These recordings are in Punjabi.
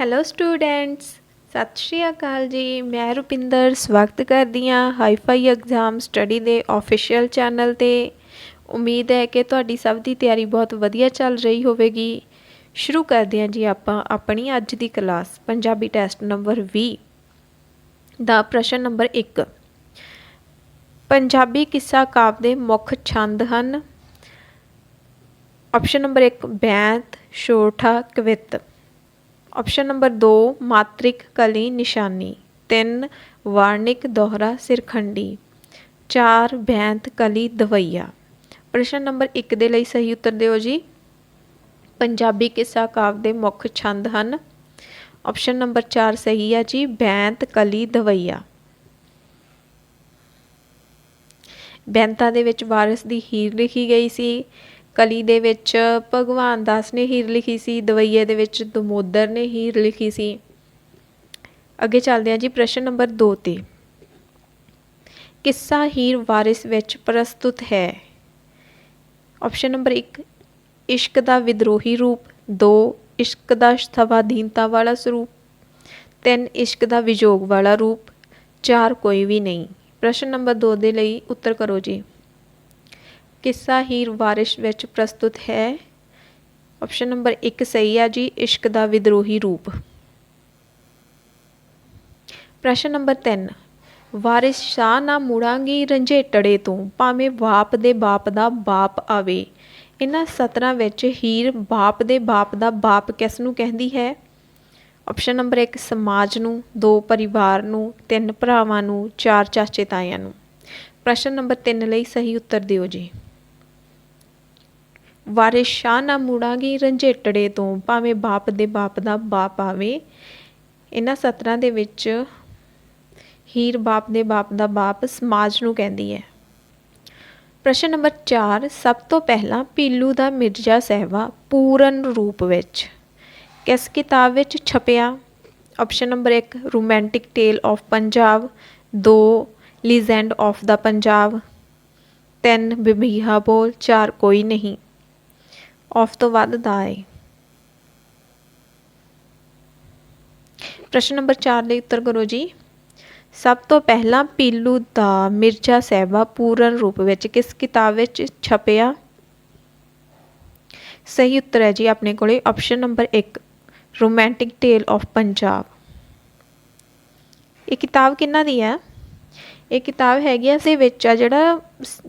ਹੈਲੋ ਸਟੂਡੈਂਟਸ ਸਤਿ ਸ਼੍ਰੀ ਅਕਾਲ ਜੀ। ਮੈਂ ਰੁਪਿੰਦਰ ਸਵਾਗਤ ਕਰਦੀ ਹਾਂ ਹਾਈਫਾਈ ਐਗਜ਼ਾਮ ਸਟੱਡੀ ਦੇ ਆਫੀਸ਼ੀਅਲ ਚੈਨਲ ਤੇ। ਉਮੀਦ ਹੈ ਕਿ ਤੁਹਾਡੀ ਸਭ ਦੀ ਤਿਆਰੀ ਬਹੁਤ ਵਧੀਆ ਚੱਲ ਰਹੀ ਹੋਵੇਗੀ। ਸ਼ੁਰੂ ਕਰਦੇ ਹਾਂ ਜੀ ਆਪਾਂ ਆਪਣੀ ਅੱਜ ਦੀ ਕਲਾਸ ਪੰਜਾਬੀ ਟੈਸਟ ਨੰਬਰ 20 ਦਾ ਪ੍ਰਸ਼ਨ ਨੰਬਰ 1 ਪੰਜਾਬੀ ਕਿੱਸਾ ਕਾਵ ਦੇ ਮੁੱਖ ਛੰਦ ਹਨ? ਆਪਸ਼ਨ ਨੰਬਰ 1 ਬੈਂਤ, ਛੋਟਾ, ਕਵਿਤ। ਆਪਸ਼ਨ ਨੰਬਰ 2 ਮਾਤ੍ਰਿਕ ਕਲੀ ਨਿਸ਼ਾਨੀ। 3 ਵਾਰਨਿਕ ਦੋਹਰਾ ਸਿਰਖੰਡੀ। 4 ਬੈਂਤ ਕਲੀ ਦਵਈਆ। ਪ੍ਰਸ਼ਨ ਨੰਬਰ 1 ਦੇ ਲਈ ਸਹੀ ਉੱਤਰ ਦਿਓ ਜੀ। ਪੰਜਾਬੀ ਕਿੱਸਾ ਕਾਵ ਦੇ ਮੁੱਖ ਛੰਦ ਹਨ। ਆਪਸ਼ਨ ਨੰਬਰ 4 ਸਹੀ ਹੈ ਜੀ ਬੈਂਤ ਕਲੀ ਦਵਈਆ। ਬੈਂਤਾ ਦੇ ਵਿੱਚ ਵਾਰਿਸ ਦੀ ਹੀਰ ਲਿਖੀ ਗਈ ਸੀ। ਕਲੀ ਦੇ ਵਿੱਚ ਭਗਵਾਨ ਦਾਸ ਨੇ ਹੀਰ ਲਿਖੀ ਸੀ, ਦਵਈਏ ਦੇ ਵਿੱਚ ਦਮੋਦਰ ਨੇ ਹੀਰ ਲਿਖੀ ਸੀ। ਅੱਗੇ ਚੱਲਦੇ ਹਾਂ ਜੀ ਪ੍ਰਸ਼ਨ ਨੰਬਰ 2 ਤੇ। ਕਿੱਸਾ ਹੀਰ ਵਾਰਿਸ ਵਿੱਚ ਪ੍ਰਸਤੁਤ ਹੈ? ਆਪਸ਼ਨ ਨੰਬਰ 1 ਇਸ਼ਕ ਦਾ ਵਿਦਰੋਹੀ ਰੂਪ। 2 ਇਸ਼ਕ ਦਾ ਸਵਾਧੀਨਤਾ ਵਾਲਾ ਸਰੂਪ। 3 ਇਸ਼ਕ ਦਾ ਵਿਜੋਗ ਵਾਲਾ ਰੂਪ। 4 ਕੋਈ ਵੀ ਨਹੀਂ। ਪ੍ਰਸ਼ਨ ਨੰਬਰ 2 ਦੇ ਲਈ ਉੱਤਰ ਕਰੋ ਜੀ। ਕਿੱਸਾ ਹੀਰ ਵਾਰਿਸ਼ ਵਿੱਚ ਪ੍ਰਸਤੁਤ ਹੈ। ਆਪਸ਼ਨ ਨੰਬਰ 1 ਸਹੀ ਆ ਜੀ, ਇਸ਼ਕ ਦਾ ਵਿਦਰੋਹੀ ਰੂਪ। ਪ੍ਰਸ਼ਨ ਨੰਬਰ 3 ਵਾਰਿਸ ਸ਼ਾਹ ਨਾ ਮੁੜਾਂਗੀ ਰੰਝੇਟੜੇ ਤੋਂ, ਭਾਵੇਂ ਬਾਪ ਦੇ ਬਾਪ ਦਾ ਬਾਪ ਆਵੇ। ਇਹਨਾਂ ਸਤਰਾਂ ਵਿੱਚ ਹੀਰ ਬਾਪ ਦੇ ਬਾਪ ਦਾ ਬਾਪ ਕਿਸ ਨੂੰ ਕਹਿੰਦੀ ਹੈ? ਆਪਸ਼ਨ ਨੰਬਰ 1 ਸਮਾਜ ਨੂੰ 2 ਪਰਿਵਾਰ ਨੂੰ 3 ਭਰਾਵਾਂ ਨੂੰ 4 ਚਾਚੇ ਤਾਇਆਂ ਨੂੰ। ਪ੍ਰਸ਼ਨ ਨੰਬਰ 3 ਲਈ ਸਹੀ ਉੱਤਰ ਦਿਓ ਜੀ। ਵਾਰਿਸ ਸ਼ਾਹ ਨਾ ਮੁੜਾਂਗੀ ਰੰਝੇਟੜੇ ਤੋਂ, ਭਾਵੇਂ ਬਾਪ ਦੇ ਬਾਪ ਦਾ ਬਾਪ ਆਵੇ। ਇਹਨਾਂ ਸਤਰਾਂ ਦੇ ਵਿੱਚ ਹੀਰ ਬਾਪ ਦੇ ਬਾਪ ਦਾ ਬਾਪ ਸਮਾਜ ਨੂੰ ਕਹਿੰਦੀ ਹੈ। ਪ੍ਰਸ਼ਨ ਨੰਬਰ 4 ਸਭ ਤੋਂ ਪਹਿਲਾਂ ਪੀਲੂ ਦਾ ਮਿਰਜ਼ਾ ਸਹਿਬਾ ਪੂਰਨ ਰੂਪ ਵਿੱਚ ਕਿਸ ਕਿਤਾਬ ਵਿੱਚ ਛਪਿਆ? Option number 1 romantic tale of Punjab 2 legend of the Punjab 3 ਬਿਬੀਹਾ ਬੋਲ। 4 ਕੋਈ ਨਹੀਂ। ਆਫ ਤੋਂ ਵੱਧ ਦਾ ਹੈ। ਪ੍ਰਸ਼ਨ ਨੰਬਰ 4 ਲਈ ਉੱਤਰ ਕਰੋ ਜੀ। ਸਭ ਤੋਂ ਪਹਿਲਾਂ ਪੀਲੂ ਦਾ ਮਿਰਜ਼ਾ ਸਾਹਿਬਾ ਪੂਰਨ ਰੂਪ ਵਿੱਚ ਕਿਸ ਕਿਤਾਬ ਵਿੱਚ ਛਪਿਆ? ਸਹੀ ਉੱਤਰ ਹੈ ਜੀ ਆਪਣੇ ਕੋਲੇ option number 1 romantic tale of Punjab ਇਹ ਕਿਤਾਬ ਕਿੰਨਾ ਦੀ ਹੈ? ਇਹ ਕਿਤਾਬ ਹੈਗੀ ਆ, ਦੇ ਵਿੱਚ ਆ ਜਿਹੜਾ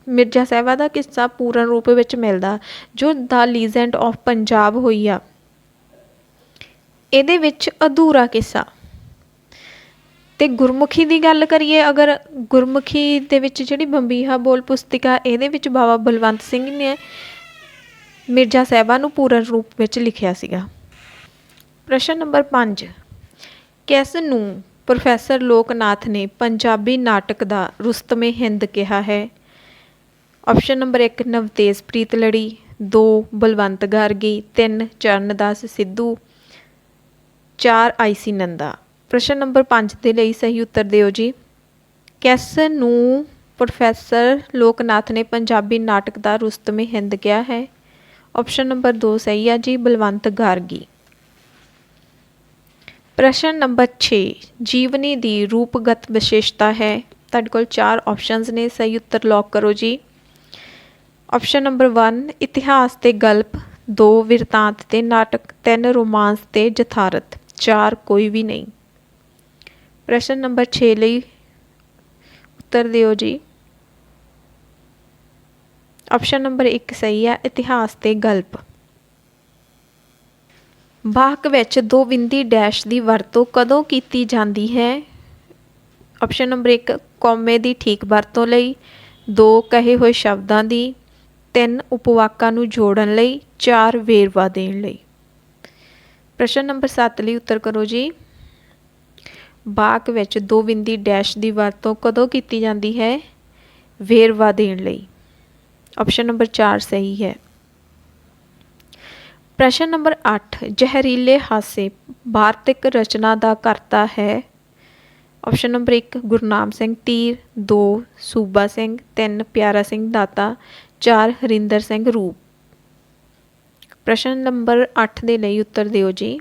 ਮਿਰਜ਼ਾ ਸਾਹਿਬਾ ਦਾ ਕਿੱਸਾ ਪੂਰਨ ਰੂਪ ਵਿੱਚ ਮਿਲਦਾ, ਜੋ ਦਾ ਲੀਜੈਂਡ ਆਫ ਪੰਜਾਬ ਹੋਈ ਆ। ਇਹਦੇ ਵਿੱਚ ਅਧੂਰਾ ਕਿੱਸਾ। ਤੇ ਗੁਰਮੁਖੀ ਦੀ ਗੱਲ ਕਰੀਏ, ਅਗਰ ਗੁਰਮੁਖੀ ਦੇ ਵਿੱਚ ਜਿਹੜੀ ਬੰਬੀਹਾ ਬੋਲ ਪੁਸਤਿਕਾ, ਇਹਦੇ ਵਿੱਚ ਬਾਬਾ ਬਲਵੰਤ ਸਿੰਘ ਨੇ ਮਿਰਜ਼ਾ ਸਾਹਿਬਾ ਨੂੰ ਪੂਰਨ ਰੂਪ ਵਿੱਚ ਲਿਖਿਆ ਸੀਗਾ। ਪ੍ਰਸ਼ਨ ਨੰਬਰ 5 ਕਿਸ ਨੂੰ ਪ੍ਰੋਫੈਸਰ ਲੋਕਨਾਥ ਨੇ ਪੰਜਾਬੀ ਨਾਟਕ ਦਾ ਰੁਸਤਮੇ ਹਿੰਦ ਕਿਹਾ ਹੈ। ਆਪਸ਼ਨ ਨੰਬਰ 1 ਨਵਤੇਜ ਪ੍ਰੀਤ ਲੜੀ 2 ਬਲਵੰਤ ਗਾਰਗੀ 3 ਚਰਨਦਾਸ ਸਿੱਧੂ 4 ਆਈਸੀ ਨੰਦਾ। ਪ੍ਰਸ਼ਨ ਨੰਬਰ 5 ਦੇ ਲਈ ਸਹੀ ਉੱਤਰ ਦਿਓ ਜੀ। ਕਿਸ ਨੂੰ ਪ੍ਰੋਫੈਸਰ ਲੋਕਨਾਥ ਨੇ ਪੰਜਾਬੀ ਨਾਟਕ ਦਾ ਰੁਸਤਮੇ ਹਿੰਦ ਕਿਹਾ ਹੈ? ਆਪਸ਼ਨ ਨੰਬਰ 2 ਸਹੀ ਆ ਜੀ, ਬਲਵੰਤ ਗਾਰਗੀ। ਪ੍ਰਸ਼ਨ ਨੰਬਰ ਛੇ, ਜੀਵਨੀ ਦੀ ਰੂਪਗਤ ਵਿਸ਼ੇਸ਼ਤਾ ਹੈ। ਤੁਹਾਡੇ ਕੋਲ ਚਾਰ ਆਪਸ਼ਨਸ ਨੇ, ਸਹੀ ਉੱਤਰ ਲੌਕ ਕਰੋ ਜੀ। ਆਪਸ਼ਨ ਨੰਬਰ 1 ਇਤਿਹਾਸ ਤੇ ਗਲਪ 2 ਵਿਰਤਾਂਤ ਤੇ ਨਾਟਕ 3 ਰੋਮਾਂਸ ਤੇ ਜਥਾਰਤ 4 ਕੋਈ ਵੀ ਨਹੀਂ। ਪ੍ਰਸ਼ਨ ਨੰਬਰ 6 ਲਈ ਉੱਤਰ ਦਿਓ ਜੀ। ਆਪਸ਼ਨ ਨੰਬਰ 1 ਸਹੀ ਹੈ, ਇਤਿਹਾਸ ਤੇ ਗਲਪ। ਵਾਕ ਵਿੱਚ ਦੋ ਬਿੰਦੀ ਡੈਸ਼ ਦੀ ਵਰਤੋਂ ਕਦੋਂ ਕੀਤੀ ਜਾਂਦੀ ਹੈ? ਆਪਸ਼ਨ ਨੰਬਰ 1 ਕੌਮੇ ਦੀ ਠੀਕ ਵਰਤੋਂ ਲਈ। 2 ਕਹੇ ਹੋਏ ਸ਼ਬਦਾਂ ਦੀ। 3 ਉਪਵਾਕਾਂ ਨੂੰ ਜੋੜਨ ਲਈ। 4 ਵੇਰਵਾ ਦੇਣ ਲਈ। ਪ੍ਰਸ਼ਨ ਨੰਬਰ 7 ਲਈ ਉੱਤਰ ਕਰੋ ਜੀ। ਵਾਕ ਵਿੱਚ ਦੋ ਬਿੰਦੀ ਡੈਸ਼ ਦੀ ਵਰਤੋਂ ਕਦੋਂ ਕੀਤੀ ਜਾਂਦੀ ਹੈ? ਵੇਰਵਾ ਦੇਣ ਲਈ। ਆਪਸ਼ਨ ਨੰਬਰ 4 ਸਹੀ ਹੈ। ਪ੍ਰਸ਼ਨ ਨੰਬਰ 8 ਜ਼ਹਿਰੀਲੇ ਹਾਸੇ, ਵਾਰਤਕ ਰਚਨਾ ਦਾ ਕਰਤਾ ਹੈ। ਆਪਸ਼ਨ ਨੰਬਰ 1 ਗੁਰਨਾਮ ਸਿੰਘ ਤੀਰ 2 ਸੂਬਾ ਸਿੰਘ 3 ਪਿਆਰਾ ਸਿੰਘ ਦਾਤਾ 4 ਹਰਿੰਦਰ ਸਿੰਘ ਰੂਪ। ਪ੍ਰਸ਼ਨ ਨੰਬਰ 8 ਦੇ ਲਈ ਉੱਤਰ ਦਿਓ ਜੀ।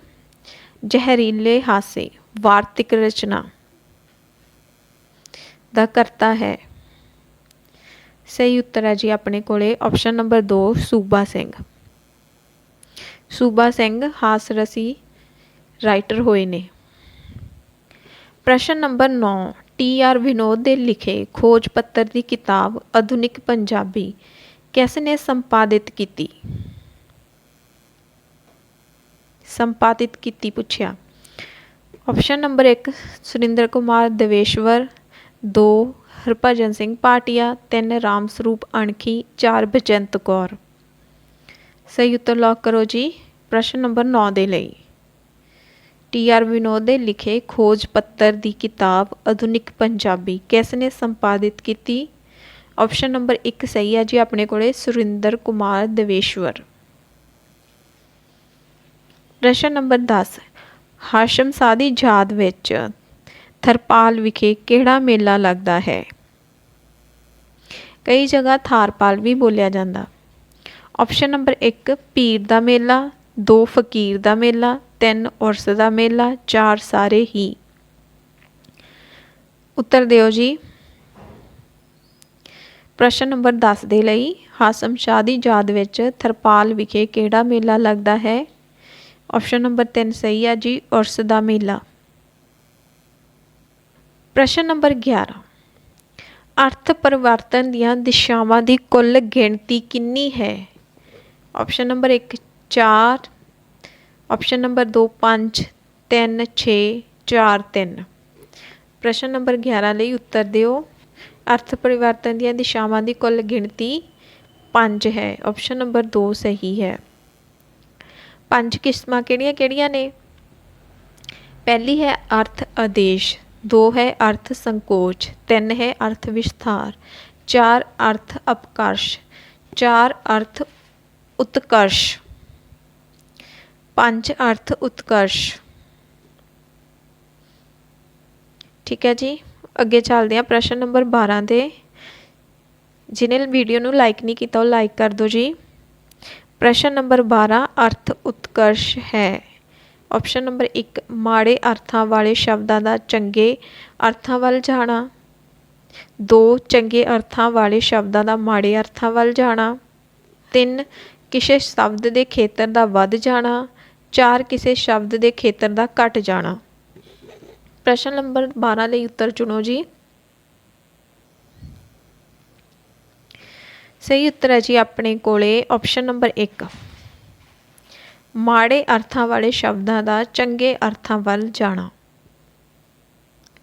ਜ਼ਹਿਰੀਲੇ ਹਾਸੇ, ਵਾਰਤਿਕ ਰਚਨਾ ਦਾ ਕਰਤਾ ਹੈ। ਸਹੀ ਉੱਤਰ ਹੈ ਜੀ ਆਪਣੇ ਕੋਲੇ। ਆਪਸ਼ਨ ਨੰਬਰ 2 ਸੂਬਾ ਸਿੰਘ। ਸੂਬਾ ਸਿੰਘ ਹਾਸ ਰਸੀ ਰਾਈਟਰ ਹੋਏ ਨੇ। ਪ੍ਰਸ਼ਨ ਨੰਬਰ 9 ਟੀ ਆਰ ਵਿਨੋਦ ਦੇ ਲਿਖੇ ਖੋਜ ਪੱਤਰ ਦੀ ਕਿਤਾਬ ਆਧੁਨਿਕ ਪੰਜਾਬੀ ਕਿਸ ਨੇ ਸੰਪਾਦਿਤ ਕੀਤੀ? ਸੰਪਾਦਿਤ ਕੀਤੀ ਪੁੱਛਿਆ। ਆਪਸ਼ਨ ਨੰਬਰ 1 ਸੁਰਿੰਦਰ ਕੁਮਾਰ ਦੇਵੇਸ਼ਵਰ 2 ਹਰਭਜਨ ਸਿੰਘ ਪਾਟਿਆ 3 ਰਾਮ ਸਰੂਪ ਅਣਖੀ 4 ਬਚੰਤ ਕੌਰ। ਸਹੀ ਉੱਤਰ ਲੌਕ ਕਰੋ ਜੀ। ਪ੍ਰਸ਼ਨ ਨੰਬਰ 9 ਦੇ ਲਈ। ਟੀ ਆਰ ਵਿਨੋਦ ਦੇ ਲਿਖੇ ਖੋਜ ਪੱਤਰ ਦੀ ਕਿਤਾਬ ਆਧੁਨਿਕ ਪੰਜਾਬੀ ਕਿਸ ਨੇ ਸੰਪਾਦਿਤ ਕੀਤੀ? ਆਪਸ਼ਨ ਨੰਬਰ 1 ਸਹੀ ਹੈ ਜੀ, ਆਪਣੇ ਕੋਲੇ ਸੁਰਿੰਦਰ ਕੁਮਾਰ ਦੇਵੇਸ਼ਵਰ। ਪ੍ਰਸ਼ਨ ਨੰਬਰ 10 ਹਾਸ਼ਮ ਸ਼ਾਹ ਦੀ ਯਾਦ ਵਿੱਚ ਥਰਪਾਲ ਵਿਖੇ ਕਿਹੜਾ ਮੇਲਾ ਲੱਗਦਾ ਹੈ? ਕਈ ਜਗ੍ਹਾ ਥਾਰਪਾਲ ਵੀ ਬੋਲਿਆ ਜਾਂਦਾ। ਆਪਸ਼ਨ ਨੰਬਰ 1 ਪੀਰ ਦਾ ਮੇਲਾ ਦੋ ਫਕੀਰ ਦਾ ਮੇਲਾ, ਤਿੰਨ ਉਰਸ ਦਾ ਮੇਲਾ, ਚਾਰ ਸਾਰੇ ਹੀ। ਉੱਤਰ ਦਿਓ ਜੀ। ਪ੍ਰਸ਼ਨ ਨੰਬਰ 10 ਦੇ ਲਈ ਹਾਸਮ ਸ਼ਾਹ ਦੀ ਯਾਦ ਵਿੱਚ ਥਰਪਾਲ ਵਿਖੇ ਕਿਹੜਾ ਮੇਲਾ ਲੱਗਦਾ ਹੈ? ਆਪਸ਼ਨ ਨੰਬਰ 3 ਸਹੀ ਹੈ ਜੀ ਉਰਸ ਦਾ ਮੇਲਾ। ਪ੍ਰਸ਼ਨ ਨੰਬਰ 11 ਅਰਥ ਪਰਿਵਰਤਨ ਦੀਆਂ ਦਿਸ਼ਾਵਾਂ ਦੀ ਕੁੱਲ ਗਿਣਤੀ ਕਿੰਨੀ ਹੈ? ਆਪਸ਼ਨ ਨੰਬਰ 1 ਚਾਰ। ਆਪਸ਼ਨ ਨੰਬਰ 2 5 3 6 4 3 ਪ੍ਰਸ਼ਨ ਨੰਬਰ 11 ਲਈ ਉੱਤਰ ਦਿਓ। ਅਰਥ ਪਰਿਵਰਤਨ ਦੀਆਂ ਦਿਸ਼ਾਵਾਂ ਦੀ ਕੁੱਲ ਗਿਣਤੀ 5 ਹੈ। ਆਪਸ਼ਨ ਨੰਬਰ 2 ਸਹੀ ਹੈ। ਪੰਜ ਕਿਸਮਾਂ ਕਿਹੜੀਆਂ-ਕਿਹੜੀਆਂ ਨੇ? ਪਹਿਲੀ ਹੈ ਅਰਥ ਆਦੇਸ਼, ਦੋ ਹੈ ਅਰਥ ਸੰਕੋਚ, ਤਿੰਨ ਹੈ ਅਰਥ ਵਿਸਥਾਰ, ਚਾਰ ਅਰਥ ਅਪਕਰਸ਼, ਚਾਰ ਅਰਥ ਉਤਕਰਸ਼। ਪੰਜ ਅਰਥ ਉਤਕਰਸ਼। ਠੀਕ ਹੈ ਜੀ। ਅੱਗੇ ਚੱਲਦੇ ਹਾਂ ਪ੍ਰਸ਼ਨ ਨੰਬਰ 12 ਦੇ। ਜਿਹਨੇ ਵੀਡੀਓ ਨੂੰ ਲਾਈਕ ਨਹੀਂ ਕੀਤਾ, ਉਹ ਲਾਈਕ ਕਰ ਦਿਓ ਜੀ। ਪ੍ਰਸ਼ਨ ਨੰਬਰ 12 ਅਰਥ ਉਤਕਰਸ਼ ਹੈ। ਆਪਸ਼ਨ ਨੰਬਰ 1 ਮਾੜੇ ਅਰਥਾਂ ਵਾਲੇ ਸ਼ਬਦਾਂ ਦਾ ਚੰਗੇ ਅਰਥਾਂ ਵੱਲ ਜਾਣਾ। 2 ਚੰਗੇ ਅਰਥਾਂ ਵਾਲੇ ਸ਼ਬਦਾਂ ਦਾ ਮਾੜੇ ਅਰਥਾਂ ਵੱਲ ਜਾਣਾ। 3 ਕਿਸੇ ਸ਼ਬਦ ਦੇ ਖੇਤਰ ਦਾ ਵੱਧ ਜਾਣਾ। 4 ਕਿਸੇ ਸ਼ਬਦ ਦੇ ਖੇਤਰ ਦਾ ਘਟ ਜਾਣਾ। ਪ੍ਰਸ਼ਨ ਨੰਬਰ 12 ਲਈ ਉੱਤਰ ਚੁਣੋ ਜੀ। ਸਹੀ ਉੱਤਰ ਹੈ ਜੀ ਆਪਣੇ ਕੋਲੇ ਆਪਸ਼ਨ ਨੰਬਰ 1 ਮਾੜੇ ਅਰਥਾਂ ਵਾਲੇ ਸ਼ਬਦਾਂ ਦਾ ਚੰਗੇ ਅਰਥਾਂ ਵੱਲ ਜਾਣਾ।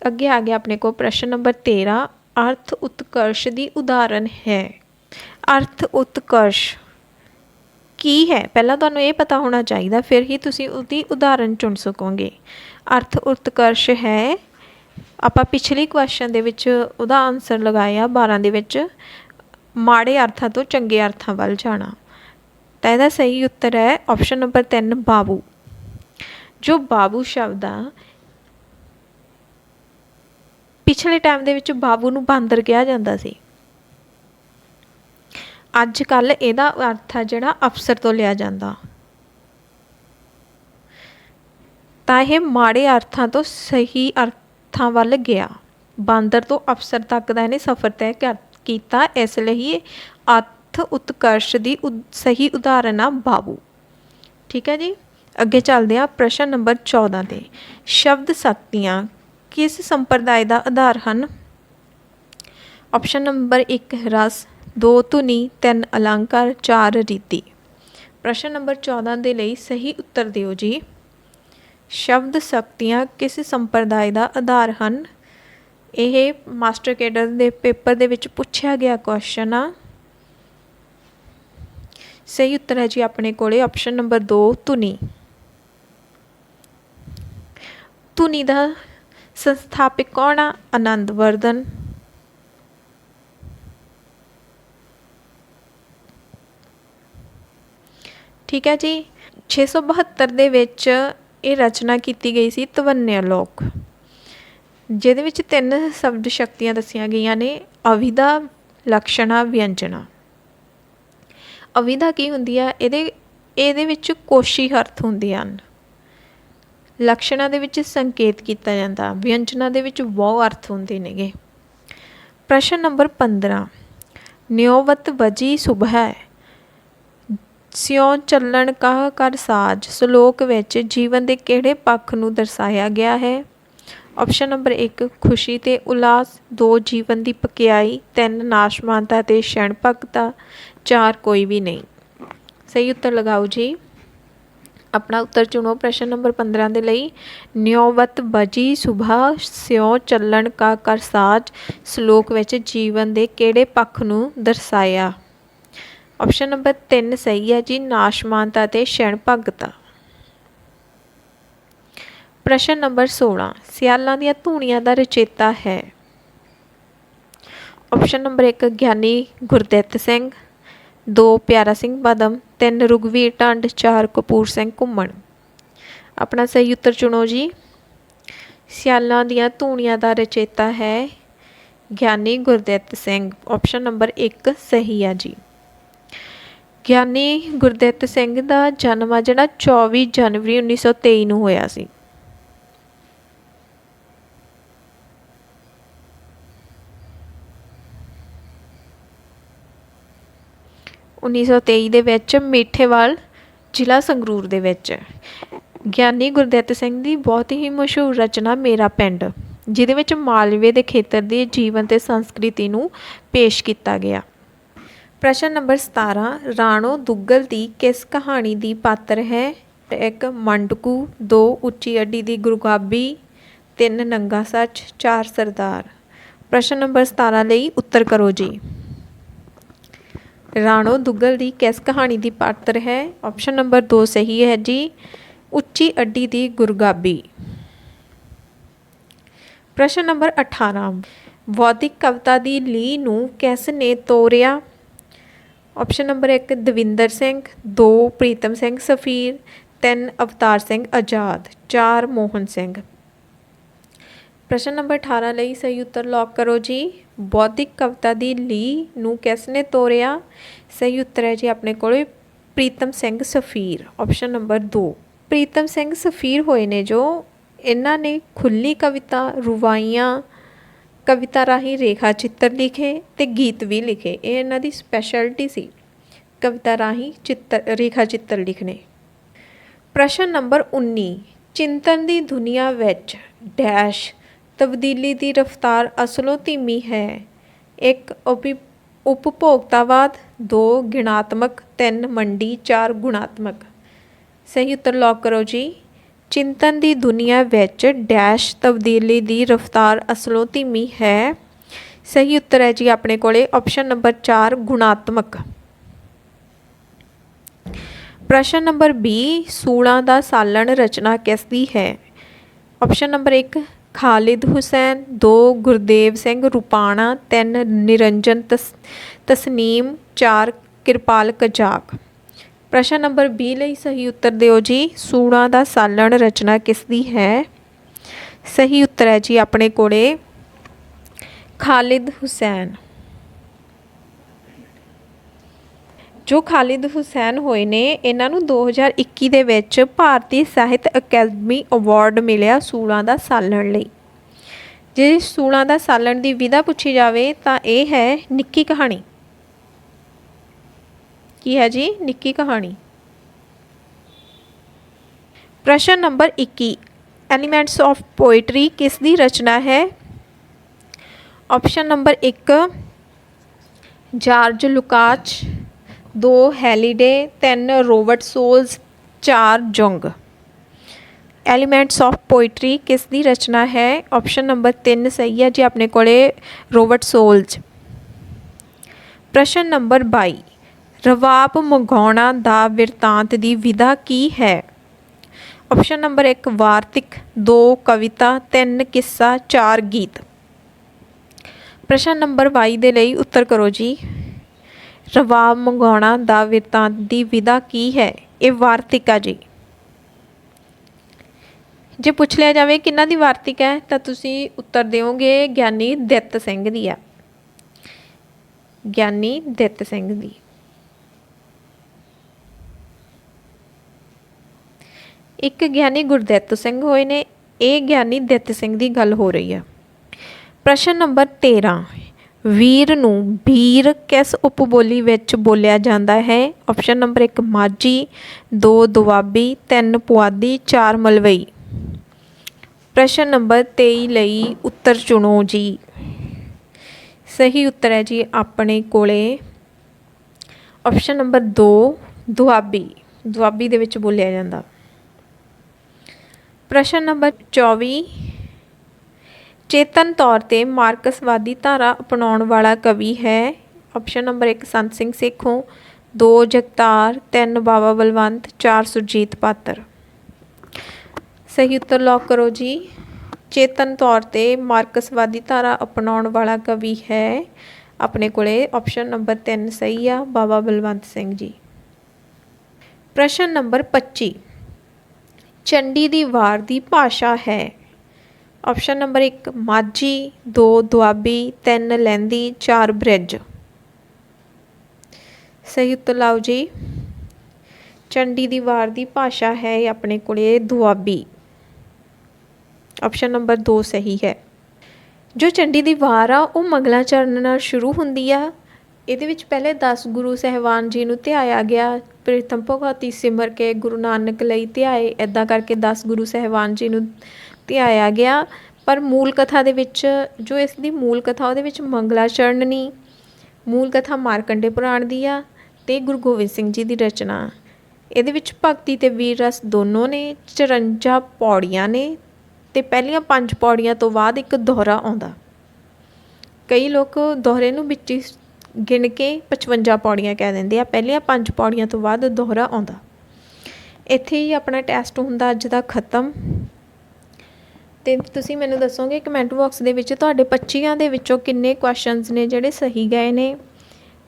ਅੱਗੇ ਆ ਗਿਆ ਆਪਣੇ ਕੋਲ ਪ੍ਰਸ਼ਨ ਨੰਬਰ 13 ਅਰਥ ਉਤਕਰਸ਼ ਦੀ ਉਦਾਹਰਨ ਹੈ। ਅਰਥ ਉਤਕਰਸ਼ ਕੀ ਹੈ? ਪਹਿਲਾਂ ਤੁਹਾਨੂੰ ਇਹ ਪਤਾ ਹੋਣਾ ਚਾਹੀਦਾ, ਫਿਰ ਹੀ ਤੁਸੀਂ ਉਹਦੀ ਉਦਾਹਰਨ ਚੁਣ ਸਕੋਗੇ। ਅਰਥ ਉਤਕਰਸ਼ ਹੈ। ਆਪਾਂ ਪਿਛਲੀ ਕੁਐਸਚਨ ਦੇ ਵਿੱਚ ਉਹਦਾ ਆਨਸਰ ਲਗਾਇਆ 12 ਦੇ ਵਿੱਚ, ਮਾੜੇ ਅਰਥਾਂ ਤੋਂ ਚੰਗੇ ਅਰਥਾਂ ਵੱਲ ਜਾਣਾ। ਤਾਂ ਇਹਦਾ ਸਹੀ ਉੱਤਰ ਹੈ ਆਪਸ਼ਨ ਨੰਬਰ 3 ਬਾਬੂ। ਜੋ ਬਾਬੂ ਸ਼ਬਦ ਆ, ਪਿਛਲੇ ਟਾਈਮ ਦੇ ਵਿੱਚ ਬਾਬੂ ਨੂੰ ਬਾਂਦਰ ਕਿਹਾ ਜਾਂਦਾ ਸੀ। ਅੱਜ ਕੱਲ ਇਹਦਾ ਅਰਥ ਹੈ ਜਿਹੜਾ ਅਫਸਰ ਤੋਂ ਲਿਆ ਜਾਂਦਾ। ਤਾਂ ਇਹ ਮਾੜੇ ਅਰਥਾਂ ਤੋਂ ਸਹੀ ਅਰਥਾਂ ਵੱਲ ਗਿਆ। ਬਾਂਦਰ ਤੋਂ ਅਫਸਰ ਤੱਕ ਦਾ ਇਹਨੇ ਸਫ਼ਰ ਤੈਅ ਕਰ ਕੀਤਾ। ਇਸ ਲਈ ਅਰਥ ਉਤਕਰਸ਼ ਦੀ ਸਹੀ ਉਦਾਹਰਨ ਆ ਬਾਬੂ। ਠੀਕ ਹੈ ਜੀ? ਅੱਗੇ ਚੱਲਦੇ ਆ ਪ੍ਰਸ਼ਨ ਨੰਬਰ 14 ਤੇ। ਸ਼ਬਦ ਸ਼ਕਤੀਆਂ ਕਿਸ ਸੰਪਰਦਾਇ ਦਾ ਆਧਾਰ ਹਨ? ਆਪਸ਼ਨ ਨੰਬਰ 1 ਰਸ 2 ਧੁਨੀ 3 ਅਲੰਕਾਰ 4 ਰੀਤੀ। ਪ੍ਰਸ਼ਨ ਨੰਬਰ 14 ਦੇ ਲਈ ਸਹੀ ਉੱਤਰ ਦਿਓ ਜੀ। ਸ਼ਬਦ ਸ਼ਕਤੀਆਂ ਕਿਸ ਸੰਪਰਦਾਇ ਦਾ ਆਧਾਰ ਹਨ? ਇਹ ਮਾਸਟਰ ਕੇਡਰ ਦੇ ਪੇਪਰ ਦੇ ਵਿੱਚ ਪੁੱਛਿਆ ਗਿਆ ਕੁਐਸਚਨ ਆ। ਸਹੀ ਉੱਤਰ ਹੈ ਜੀ ਆਪਣੇ ਕੋਲੇ ਆਪਸ਼ਨ ਨੰਬਰ 2 ਧੁਨੀ। ਧੁਨੀ ਦਾ ਸੰਸਥਾਪਕ ਕੌਣ ਆ? ਆਨੰਦ ਵਰਧਨ। ਠੀਕ ਹੈ ਜੀ। 672 ਦੇ ਵਿੱਚ ਇਹ ਰਚਨਾ ਕੀਤੀ ਗਈ ਸੀ ਤਵੰਨਿਆ ਲੋਕ। ਜਿਹਦੇ ਵਿੱਚ ਤਿੰਨ ਸ਼ਬਦ ਸ਼ਕਤੀਆਂ ਦੱਸੀਆਂ ਗਈਆਂ ਨੇ ਅਵਿਦਾ ਲਕਸ਼ਣਾ, ਵਿਅੰਜਨਾ। ਅਵਿਦਾ ਕੀ ਹੁੰਦੀ ਆ? ਇਹਦੇ ਇਹਦੇ ਵਿੱਚ ਕੋਸ਼ੀ ਅਰਥ ਹੁੰਦੇ ਹਨ। ਲਕਸ਼ਣਾਂ ਦੇ ਵਿੱਚ ਸੰਕੇਤ ਕੀਤਾ ਜਾਂਦਾ, ਵਿਅੰਜਨਾਂ ਦੇ ਵਿੱਚ ਬਹੁ ਅਰਥ ਹੁੰਦੇ ਨੇਗੇ। ਪ੍ਰਸ਼ਨ ਨੰਬਰ 15 ਨਿਉਵਤ ਵਜੀ ਸੁਬਹ ਸਿਉਂ ਚੱਲਣ ਕਹ ਕਰ ਸਾਜ, ਸ਼ਲੋਕ ਵਿੱਚ ਜੀਵਨ ਦੇ ਕਿਹੜੇ ਪੱਖ ਨੂੰ ਦਰਸਾਇਆ ਗਿਆ ਹੈ? ਆਪਸ਼ਨ ਨੰਬਰ 1 ਖੁਸ਼ੀ ਤੇ ਉਲਾਸ 2 ਜੀਵਨ ਦੀ ਪਕਿਆਈ 3 ਨਾਸ਼ਮਾਨਤਾ ਤੇ ਛਣ ਭਗਤਾ 4 ਕੋਈ ਵੀ ਨਹੀਂ। ਸਹੀ ਉੱਤਰ ਲਗਾਓ ਜੀ। ਆਪਣਾ ਉੱਤਰ ਚੁਣੋ ਪ੍ਰਸ਼ਨ ਨੰਬਰ 15 ਦੇ ਲਈ। ਨਿਉਵਤ ਬਜੀ ਸੁਭਾ, ਸਿਉ ਚੱਲਣ ਕਾ ਕਰ ਸਾਜ, ਸ਼ਲੋਕ ਵਿੱਚ ਜੀਵਨ ਦੇ ਕਿਹੜੇ ਪੱਖ ਨੂੰ ਦਰਸਾਇਆ? ਆਪਸ਼ਨ ਨੰਬਰ 3 ਸਹੀ ਹੈ ਜੀ, ਨਾਸ਼ਮਾਨਤਾ ਤੇ ਛਣ ਭਗਤਾ ਪ੍ਰਸ਼ਨ ਨੰਬਰ 16 ਸਿਆਲਾਂ ਦੀਆਂ ਧੂਣੀਆਂ ਦਾ ਰਚੇਤਾ ਹੈ। ਆਪਸ਼ਨ ਨੰਬਰ 1 ਗਿਆਨੀ ਗੁਰਦਿੱਤ ਸਿੰਘ 2 ਪਿਆਰਾ ਸਿੰਘ ਬਦਮ 3 ਰੁਗਵੀਰ ਟੰਡ 4 ਕਪੂਰ ਸਿੰਘ ਘੁੰਮਣ। ਆਪਣਾ ਸਹੀ ਉੱਤਰ ਚੁਣੋ ਜੀ। ਸਿਆਲਾਂ ਦੀਆਂ ਧੂਣੀਆਂ ਦਾ ਰਚੇਤਾ ਹੈ ਗਿਆਨੀ ਗੁਰਦਿੱਤ ਸਿੰਘ। ਆਪਸ਼ਨ ਨੰਬਰ 1 ਸਹੀ ਆ ਜੀ। ਗਿਆਨੀ ਗੁਰਦਿੱਤ ਸਿੰਘ ਦਾ ਜਨਮ ਆ ਜਿਹੜਾ 24 ਜਨਵਰੀ 1923 ਨੂੰ ਹੋਇਆ ਸੀ। ਉੱਨੀ ਸੌ ਤੇਈ ਦੇ ਵਿੱਚ ਮੀਠੇਵਾਲ ਜ਼ਿਲ੍ਹਾ ਸੰਗਰੂਰ ਦੇ ਵਿੱਚ ਗਿਆਨੀ ਗੁਰਦਿੱਤ ਸਿੰਘ ਦੀ ਬਹੁਤ ਹੀ ਮਸ਼ਹੂਰ ਰਚਨਾ ਮੇਰਾ ਪਿੰਡ, ਜਿਹਦੇ ਵਿੱਚ ਮਾਲਵੇ ਦੇ ਖੇਤਰ ਦੀ ਜੀਵਨ ਤੇ ਸੰਸਕ੍ਰਿਤੀ ਨੂੰ ਪੇਸ਼ ਕੀਤਾ ਗਿਆ। ਪ੍ਰਸ਼ਨ ਨੰਬਰ 17 ਰਾਣੋ ਦੁੱਗਲ ਦੀ ਕਿਸ ਕਹਾਣੀ ਦੀ ਪਾਤਰ ਹੈ? ਇੱਕ ਮੰਡਕੂ, ਦੋ ਉੱਚੀ ਅੱਡੀ ਦੀ ਗੁਰਗਾਬੀ, ਤਿੰਨ ਨੰਗਾ ਸੱਚ, ਚਾਰ ਸਰਦਾਰ। ਪ੍ਰਸ਼ਨ ਨੰਬਰ 17 ਲਈ ਉੱਤਰ ਕਰੋ ਜੀ। ਰਾਣੋ ਦੁੱਗਲ ਦੀ ਕਿਸ ਕਹਾਣੀ ਦੀ ਪਾਤਰ ਹੈ? ਆਪਸ਼ਨ ਨੰਬਰ 2 ਸਹੀ ਹੈ ਜੀ, ਉੱਚੀ ਅੱਡੀ ਦੀ ਗੁਰਗਾਬੀ। ਪ੍ਰਸ਼ਨ ਨੰਬਰ 18 ਬੌਧਿਕ ਕਵਿਤਾ ਦੀ ਲੀ ਨੂੰ ਕਿਸ ਨੇ ਤੋਰਿਆ? Option number 1 Davinder Singh 2 Pritam Singh Safeer 3 Avtar Singh Azad 4 Mohan Singh. ਪ੍ਰਸ਼ਨ ਨੰਬਰ 18 ਲਈ ਸਹੀ ਉੱਤਰ ਲੌਕ ਕਰੋ ਜੀ। ਬੌਧਿਕ ਕਵਿਤਾ ਦੀ ਲੀ ਨੂੰ ਕਿਸ ਨੇ ਤੋਰਿਆ? ਸਹੀ ਉੱਤਰ ਹੈ ਜੀ ਆਪਣੇ ਕੋਲ ਪ੍ਰੀਤਮ ਸਿੰਘ ਸਫੀਰ। ਆਪਸ਼ਨ ਨੰਬਰ 2 ਪ੍ਰੀਤਮ ਸਿੰਘ ਸਫੀਰ ਹੋਏ ਨੇ ਜੋ ਇਹਨਾਂ ਨੇ ਖੁੱਲੀ ਕਵਿਤਾ ਰੁਵਾਈਆਂ ਕਵਿਤਾ ਰਾਹੀਂ ਰੇਖਾ ਚਿੱਤਰ ਲਿਖੇ ਤੇ ਗੀਤ ਵੀ ਲਿਖੇ। ਇਹ ਇਹਨਾਂ ਦੀ ਸਪੈਸ਼ਲਿਟੀ ਸੀ। ਕਵਿਤਾ ਰਾਹੀਂ ਚਿੱਤਰ, ਰੇਖਾ ਚਿੱਤਰ ਲਿਖਣੇ। ਪ੍ਰਸ਼ਨ ਨੰਬਰ 19 ਚਿੰਤਨ ਦੀ ਦੁਨੀਆ ਵਿੱਚ ਡੈਸ਼ ਤਬਦੀਲੀ ਦੀ ਰਫ਼ਤਾਰ ਅਸਲੋਂ ਧੀਮੀ ਹੈ। ਇੱਕ ਉਪੀ, ਉਪਭੋਗਤਾਵਾਦ, ਦੋ ਗਿਣਾਤਮਕ, ਤਿੰਨ ਮੰਡੀ, ਚਾਰ ਗੁਣਾਤਮਕ। ਸਹੀ ਉੱਤਰ ਲੌਕ ਕਰੋ ਜੀ। ਚਿੰਤਨ ਦੀ ਦੁਨੀਆ ਵਿੱਚ ਡੈਸ਼ ਤਬਦੀਲੀ ਦੀ ਰਫ਼ਤਾਰ ਅਸਲੋਂ ਧੀਮੀ ਹੈ। ਸਹੀ ਉੱਤਰ ਹੈ ਜੀ ਆਪਣੇ ਕੋਲੇ ਆਪਸ਼ਨ ਨੰਬਰ 4 ਗੁਣਾਤਮਕ। ਪ੍ਰਸ਼ਨ ਨੰਬਰ 20 ਸੂਲਾਂ ਦਾ ਸਾਲਣ ਰਚਨਾ ਕਿਸ ਦੀ ਹੈ? ਆਪਸ਼ਨ ਨੰਬਰ 1 ਖਾਲਿਦ ਹੁਸੈਨ 2 ਗੁਰਦੇਵ ਸਿੰਘ ਰੁਪਾਣਾ 3 ਨਿਰੰਜਨ ਤਸ, ਤਸਨੀਮ 4 ਕਿਰਪਾਲ ਕਜਾਕ। ਪ੍ਰਸ਼ਨ ਨੰਬਰ 20 ਲਈ ਸਹੀ ਉੱਤਰ ਦਿਓ ਜੀ। ਸੂਲਾਂ ਦਾ ਸਾਲਣ ਰਚਨਾ ਕਿਸ ਦੀ ਹੈ? ਸਹੀ ਉੱਤਰ ਹੈ ਜੀ ਆਪਣੇ ਕੋਲੇ ਖਾਲਿਦ ਹੁਸੈਨ। ਜੋ ਖਾਲਿਦ ਹੁਸੈਨ ਹੋਏ ਨੇ, ਇਹਨਾਂ ਨੂੰ 2021 ਦੇ ਵਿੱਚ ਭਾਰਤੀ ਸਾਹਿਤ ਅਕੈਡਮੀ ਅਵਾਰਡ ਮਿਲਿਆ ਸੂਲਾਂ ਦਾ ਸਾਲਣ ਲਈ। ਜੇ ਸੂਲਾਂ ਦਾ ਸਾਲਣ ਦੀ ਵਿਧਾ ਪੁੱਛੀ ਜਾਵੇ ਤਾਂ ਇਹ ਹੈ ਨਿੱਕੀ ਕਹਾਣੀ। ਕੀ ਹੈ ਜੀ? ਨਿੱਕੀ ਕਹਾਣੀ। ਪ੍ਰਸ਼ਨ ਨੰਬਰ 21 ਐਲੀਮੈਂਟਸ ਆਫ ਪੋਇਟਰੀ ਕਿਸ ਦੀ ਰਚਨਾ ਹੈ? Option number 1 George Lukacs 2 Halliday 3 Robert Scholes 4 Jung elements of poetry ਕਿਸ ਦੀ ਰਚਨਾ ਹੈ? ਆਪਸ਼ਨ ਨੰਬਰ 3 ਸਹੀ ਹੈ ਜੀ ਆਪਣੇ ਕੋਲੇ ਰੋਬਰਟ ਸੋਲਜ਼ ਪ੍ਰਸ਼ਨ ਨੰਬਰ 22 ਰਵਾਬ ਮੰਗਾਉਣਾ ਦਾ ਵਿਰਤਾਂਤ ਦੀ ਵਿਧਾ ਕੀ ਹੈ? ਆਪਸ਼ਨ ਨੰਬਰ 1 ਵਾਰਤਿਕ 2 ਕਵਿਤਾ 3 ਕਿੱਸਾ 4 ਗੀਤ। ਪ੍ਰਸ਼ਨ ਨੰਬਰ 22 ਦੇ ਲਈ ਉੱਤਰ ਕਰੋ ਜੀ। ਰਵਾਬ ਮੰਗਾਉਣਾ ਦਾ ਵਿਰਤਾਂਤ ਦੀ ਵਿਧਾ ਕੀ ਹੈ? ਇਹ ਵਾਰਤਿਕ ਆ ਜੀ। ਜੇ ਪੁੱਛ ਲਿਆ ਜਾਵੇ ਕਿੰਨਾ ਦੀ ਵਾਰਤਿਕ ਹੈ, ਤਾਂ ਤੁਸੀਂ ਉੱਤਰ ਦਿਓਗੇ ਗਿਆਨੀ ਦਿੱਤ ਸਿੰਘ ਦੀ ਆ। ਗਿਆਨੀ ਦਿੱਤ ਸਿੰਘ ਦੀ। ਇੱਕ ਗਿਆਨੀ ਗੁਰਦਿੱਤ ਸਿੰਘ ਹੋਏ ਨੇ, ਇਹ ਗਿਆਨੀ ਦਿੱਤ ਸਿੰਘ ਦੀ ਗੱਲ ਹੋ ਰਹੀ ਹੈ ਪ੍ਰਸ਼ਨ ਨੰਬਰ 13 ਵੀਰ ਨੂੰ ਵੀਰ ਕਿਸ ਉਪਬੋਲੀ ਵਿੱਚ ਬੋਲਿਆ ਜਾਂਦਾ ਹੈ? Option number 1 Majhi 2 Doabi 3 Puadhi 4 Malwai. ਪ੍ਰਸ਼ਨ ਨੰਬਰ 23 ਲਈ ਉੱਤਰ ਚੁਣੋ ਜੀ। ਸਹੀ ਉੱਤਰ ਹੈ ਜੀ ਆਪਣੇ ਕੋਲੇ। ਆਪਸ਼ਨ ਨੰਬਰ 2 ਦੁਆਬੀ ਦੁਆਬੀ ਦੇ ਵਿੱਚ ਬੋਲਿਆ ਜਾਂਦਾ। ਪ੍ਰਸ਼ਨ ਨੰਬਰ 24 ਚੇਤਨ ਤੌਰ ਤੇ ਮਾਰਕਸਵਾਦੀ ਧਾਰਾ ਅਪਣਾਉਣ ਵਾਲਾ ਕਵੀ ਹੈ ਆਪਸ਼ਨ ਨੰਬਰ 1 ਸੰਤ ਸਿੰਘ ਸੇਖੋਂ 2 ਜਗਤਾਰ 3 ਬਾਬਾ ਬਲਵੰਤ 4 ਸੁਰਜੀਤ ਪਾਤਰ ਸਹੀ ਉੱਤਰ ਲੌਕ ਕਰੋ ਜੀ ਚੇਤਨ ਤੌਰ ਤੇ ਮਾਰਕਸਵਾਦੀ ਧਾਰਾ ਅਪਣਾਉਣ ਵਾਲਾ ਕਵੀ ਹੈ ਆਪਣੇ ਕੋਲੇ ਆਪਸ਼ਨ ਨੰਬਰ 3 ਸਹੀ ਆ ਬਾਬਾ ਬਲਵੰਤ ਸਿੰਘ ਜੀ ਪ੍ਰਸ਼ਨ ਨੰਬਰ 25 ਚੰਡੀ ਦੀ ਵਾਰ ਦੀ ਭਾਸ਼ਾ ਹੈ। Option number 1 Majhi 2 Doabi 3 Lahndi 4 Brij. ਸਹੀ ਉੱਤਰ ਲਾਓ ਜੀ। ਚੰਡੀ ਦੀ ਵਾਰ ਦੀ ਭਾਸ਼ਾ ਹੈ ਆਪਣੇ ਕੋਲੇ ਦੁਆਬੀ। ਆਪਸ਼ਨ ਨੰਬਰ 2 ਸਹੀ ਹੈ। ਜੋ ਚੰਡੀ ਦੀ ਵਾਰ ਆ, ਉਹ ਮੰਗਲਾ ਚਰਨ ਨਾਲ ਸ਼ੁਰੂ ਹੁੰਦੀ ਆ। ਇਹਦੇ ਵਿੱਚ ਪਹਿਲੇ 10 ਗੁਰੂ ਸਹਿਬਾਨ ਜੀ ਨੂੰ ਧਿਆਇਆ ਗਿਆ। ਪ੍ਰੀਤਮ ਭਗਵਤੀ ਸਿਮਰ ਕੇ ਗੁਰੂ ਨਾਨਕ ਲਈ ਧਿਆਏ। ਐਦਾਂ ਕਰਕੇ 10 ਗੁਰੂ ਸਹਿਬਾਨ ਜੀ ਨੂੰ ਧਿਆਇਆ ਗਿਆ। ਪਰ ਮੂਲ ਕਥਾ ਦੇ ਵਿੱਚ, ਜੋ ਇਸ ਦੀ ਮੂਲ ਕਥਾ, ਉਹਦੇ ਵਿੱਚ ਮੰਗਲਾ ਚਰਨ ਮੂਲ ਕਥਾ ਮਾਰਕੰਡੇ ਪੁਰਾਣ ਦੀ ਆ ਤੇ ਗੁਰੂ ਗੋਬਿੰਦ ਸਿੰਘ ਜੀ ਦੀ ਰਚਨਾ। ਇਹਦੇ ਵਿੱਚ ਭਗਤੀ ਤੇ ਵੀਰ ਰਸ ਦੋਨੋਂ ਨੇ 54 ਪੌੜੀਆਂ ਨੇ ਤੇ ਪਹਿਲੀਆਂ ਪੰਜ ਪੌੜੀਆਂ ਤੋਂ ਬਾਅਦ ਇੱਕ ਦੋਹਰਾ ਆਉਂਦਾ। ਕਈ ਲੋਕ ਦੋਹਰੇ ਨੂੰ ਵਿੱਚ ਗਿਣ ਕੇ 55 ਪੌੜੀਆਂ ਕਹਿ ਦਿੰਦੇ ਆ। ਪਹਿਲੀਆਂ ਪੰਜ ਪੌੜੀਆਂ ਤੋਂ ਬਾਅਦ ਦੋਹਰਾ ਆਉਂਦਾ। ਇੱਥੇ ਹੀ ਆਪਣਾ ਟੈਸਟ ਹੁੰਦਾ, ਅੱਜ ਦਾ ਖਤਮ। ਤੇ ਤੁਸੀਂ ਮੈਨੂੰ ਦੱਸੋਗੇ ਕਮੈਂਟ ਬਾਕਸ ਦੇ ਵਿੱਚ ਤੁਹਾਡੇ 25ਾਂ ਦੇ ਵਿੱਚੋਂ ਕਿੰਨੇ ਕੁਐਸਚਨਸ ਨੇ ਜਿਹੜੇ ਸਹੀ ਗਏ ਨੇ?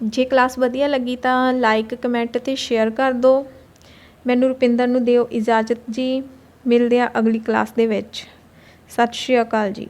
ਜੇ ਕਲਾਸ ਵਧੀਆ ਲੱਗੀ ਤਾਂ ਲਾਈਕ ਕਮੈਂਟ ਤੇ ਸ਼ੇਅਰ ਕਰ ਦਿਓ। ਮੈਨੂੰ ਰੁਪਿੰਦਰ ਨੂੰ ਦਿਓ ਇਜਾਜ਼ਤ ਜੀ। ਮਿਲਦੇ ਆ ਅਗਲੀ ਕਲਾਸ ਦੇ ਵਿੱਚ। ਸਤਿ ਸ਼੍ਰੀ ਅਕਾਲ ਜੀ।